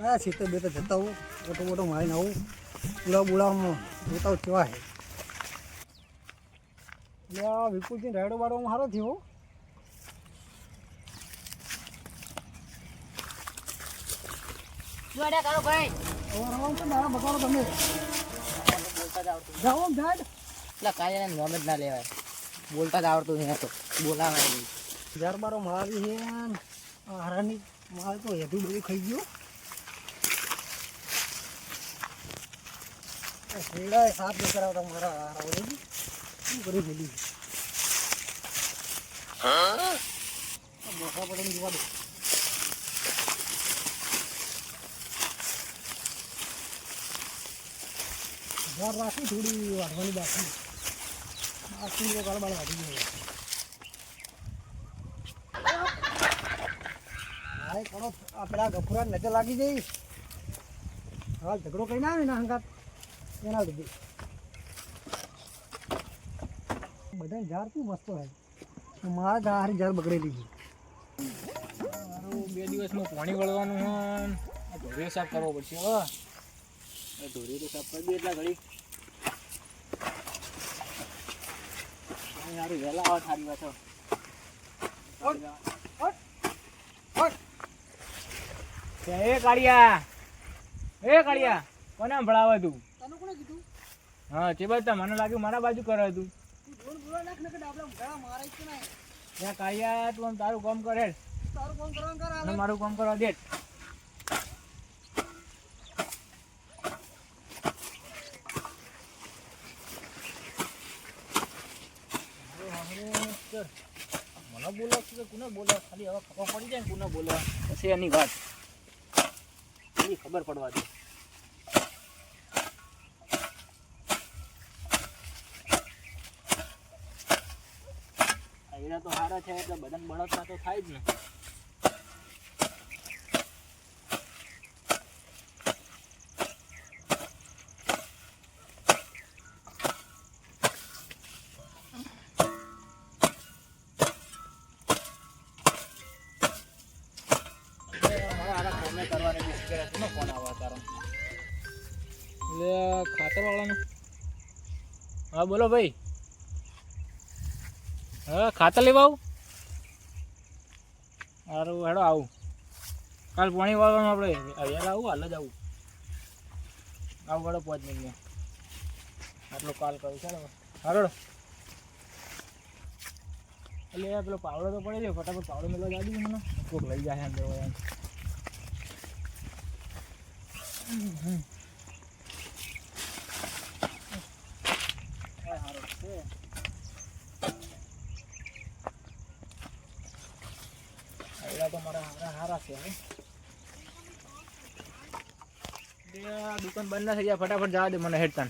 હા સીતે બે તો જતા હું મોટો મોટો મારીને આવું. બોલાવ બુલામાં જોતા હું કેવા હે એટલે આ વિપુલથી રાયડો બાડો સારો થયો. છે બોલતા જ આવડતું નહીં તો બોલાવાય નહીં. બારો મારી છે હારાની માલ તો હેઠું બધું ખાઈ ગયું. શેરડાએ સાફ કરાવતા બોસા પડે જોવા દો હજાર રાખી થોડી વાઢવાની બાકી બાકી કાળ બાળ વાઢી ગયો હાય કરો આ ગફુરા નજર લાગી જઈ હાલ ઝઘડો કઈ ના આવે ને હંગાત એના લીધે. બધા ઝાડ શું મસ્ત હોય. મારા ઝાડ ઝાડ બગડેલી છે બે દિવસમાં પાણી વળવાનું ઢોરીઓ સાફ કરવો પડશે, હો. આ ઢોરીઓ તો સાફ કરી દે એટલા ઘડી. સારું વહેલા આવે સારી વાત એ કાળિયા. એ કાળિયા, કોને ભણાવે તું? હા તે બાજુ મને લાગ્યું મારા બાજુ કરે તું. ત્યાં કાયા તું તારું કામ કરે. તારું કામ કરવાનું કર અને મારું કામ કરવા દે. મને બોલો કે કોને બોલો ખાલી હવે ખબર પડી જાય ને કોને બોલો પછી એની વાત. એની ખબર પડવા દે. આયડા તો સારા છે, એટલે બધાને બળતરા તો થાય જ ને. હારા ખાતર વાળાનો હા, બોલો ભાઈ. હા, ખાતર લેવા આવું? હેડો, આવું. કાલ પાણી વાળવાનું આપણે. યાર આવું, હાલ જ આવું. આવું હેડો, પાંચ મિનિટમાં. આટલો કાલ કરું ચાલો હારો એટલે પેલો પાવડો તો પડે છે, ફટાફટ પાવડો મેળવા જાડી મને. કોક લઈ જાય અંદર હોય એમ હા, હારો છે આયડા તો મારા હારા હારા છે હે બે આ દુકાન બંધ ના થઈ જાય ફટાફટ જવા દે મને હેડતાન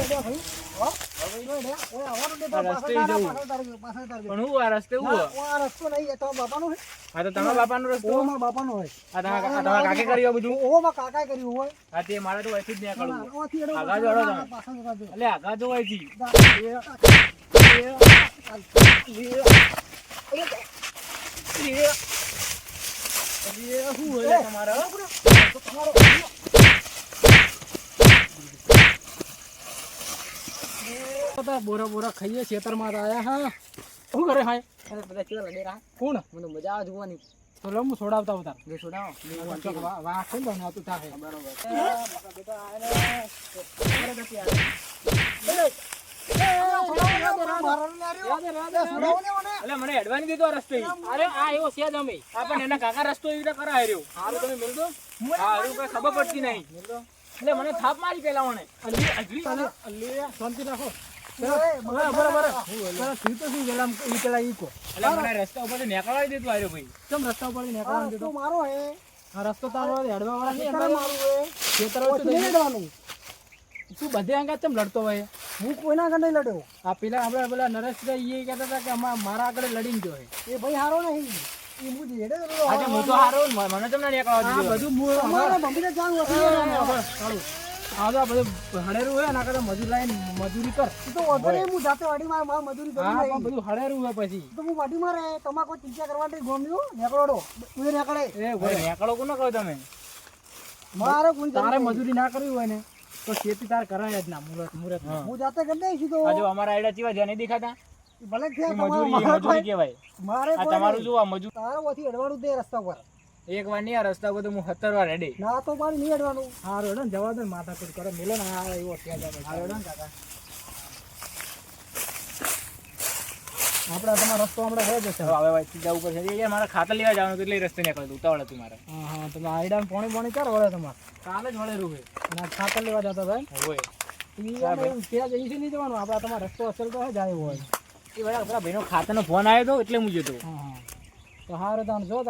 તો આ રસ્તે પાછળ જવું. તારા- પાછળ તારા- પાછળ તારા. પણ હું આ રસ્તે હું આ રસ્તો નહીં તો બાપાનો હે તો તમારા બાપાનો રસ્તો ઓ મારા બાપાનો હોય આ તમારા તમારા કાકે કર્યો બધું ઓ માં કાકાએ કર્યું હોય આ તે મારે તો અહીંથી જ ના, નીકળવું ના, ઓથી એડો આગા જોડો તમે. પાછળ જતા દો. એટલે આગા જો અહીંથી દા, એ, એ, એ શું હોય તમારે બધા બોરા બોરા ખાઈએ ખેતરમાં તો આયા હા શું કરે હાય અરે બધા કેવા લડે રહ્યા કોણ મને મજા આવે જોવાની તો લો હું છોડાવતા ઉતાર છોડાવો બે ચોક વા વા છે ને આ તું થાય બરોબર એટલે મને હેડવાની દીધો રસ્તો અરે આ એવો છે જ અમે. પણ એના કાકા રસ્તો એવી રીતે કરાય રહ્યો. સારું તમે મિલતો હા હારું કઈ ખબર પડતી નહીં. એટલે મને થાપ મારી પેલા મને શાંતિ રાખો. રસ્તા ઉપર નીકળવાડી દીધું આર્યો ભાઈ. કેમ રસ્તા ઉપર નીકળવાનું દીધો મારો હે. રસ્તો તારો હેડવા વાળા નહીં મારું હે. ખેતર તું બધે આગળ કેમ લડતો હોય? હું કોઈના આગળ નહીં લડ્યો. આ પેલા આપણે પેલા નરેશભાઈ એ કહેતા હતા કે અમા- મારા આગળ લડીને ગયો એ. ભાઈ હારો નહીં. અમારા મજૂર કર. તો હું જાતે વાડી માર માર મજૂરી કરી બધું હળેરું હોય પછી. તો હું વાડી મારે તમારે કોઈ ચિંતા કરવાની ગમ્યું નીકળો. તું હવે કહો તમે? મારે તારે મજૂરી ના કરવી હોય ને. તો ખેતી તાર કરાય જ ના મુરત મુરત હું. જાતે કરી દઈશ તો. આ જો અમારા આઈડા ચીવા જ્યાં નહીં દેખાતા? ભલે થયા મજૂરી મજૂરી કહેવાય. મારે આ તમારું જોવા જો આ મજૂર. તારા ઓથી અડવાનું દે રસ્તા પર એક વાર નહીં આ રસ્તા પર તો હું સત્તર વાર હેડે ના તો મારે નહીં અડવાનું. હારો ને જવા દે માથા માથાકૂટ કરે. મેલો ને આ એવો ત્યાં આ ને કાકા. આપણે તમારો રસ્તો આપણે હોય જશે હવે ભાઈ સીધા ઉપર પડશે યાર મારે ખાતર લેવા જવાનું એટલે રસ્તે નીકળતું. ઉતાવળ હતું મારે. હા હા તમે આઈડા પોણી પોણી ચાર વળે તમારે. કાલે જ વળે રૂપે અને ખાતર લેવા જતા ભાઈ. હોય આપણે ત્યાં જઈએ નહીં જવાનું. આપણે તમારો રસ્તો અસર તો જાય હોય. એ બધા પેલા ભાઈનો ખાતરનો ફોન આવ્યો હતો એટલે હું જતો. તો હારો તાણ જો